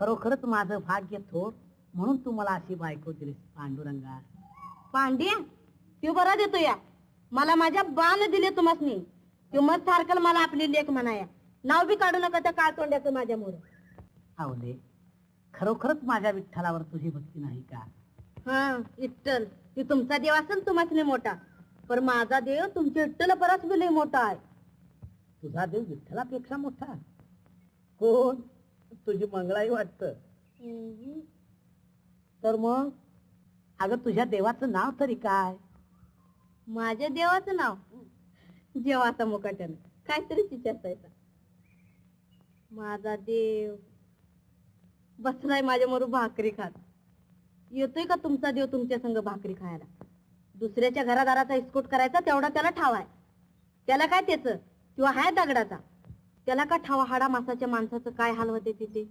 खरोखरच माझं भाग्य थोर म्हणून तू मला अशी बायको दिलीस पांडुरंगा. पांड्या त्यो बरा देतो या. मला माझ्या बाण दिले तुम्हासनी त्यो मत सारखं मला आपली लेख म्हणाया. नाव बी काढू नका त्या काळ तोंड्याचं माझ्या मोर. आवले खरोखरच माझ्या विठ्ठलावर तुझी भक्ती नाही का? हा इट्टल ती तुमचा देव असेल तुम्हासनी मोठा. पण माझा देव तुमच्या बी लय मोठा आहे. तुझा देव विठ्ठलापेक्षा मोठा. कोण? तुझी मंगळाई वाटत. तर मग? अगं तुझ्या देवाचं नाव तरी काय? माझ्या देवाचं नाव? जेवाचा मुकाट्यानं. काहीतरी चिचासायचा माझा देव बसलाय माझ्या मरू भाकरी खात. येतोय का तुमचा देव तुमच्या संग भाकरी खायला? दुसऱ्याच्या घरादाराचा इस्कोट करायचा तेवढा त्याला ठावाय त्याला काय त्याच? किंवा हाय दगडाचा? त्याला का ठावा हाडा मासाच्या माणसाचं काय हाल होते तिथे?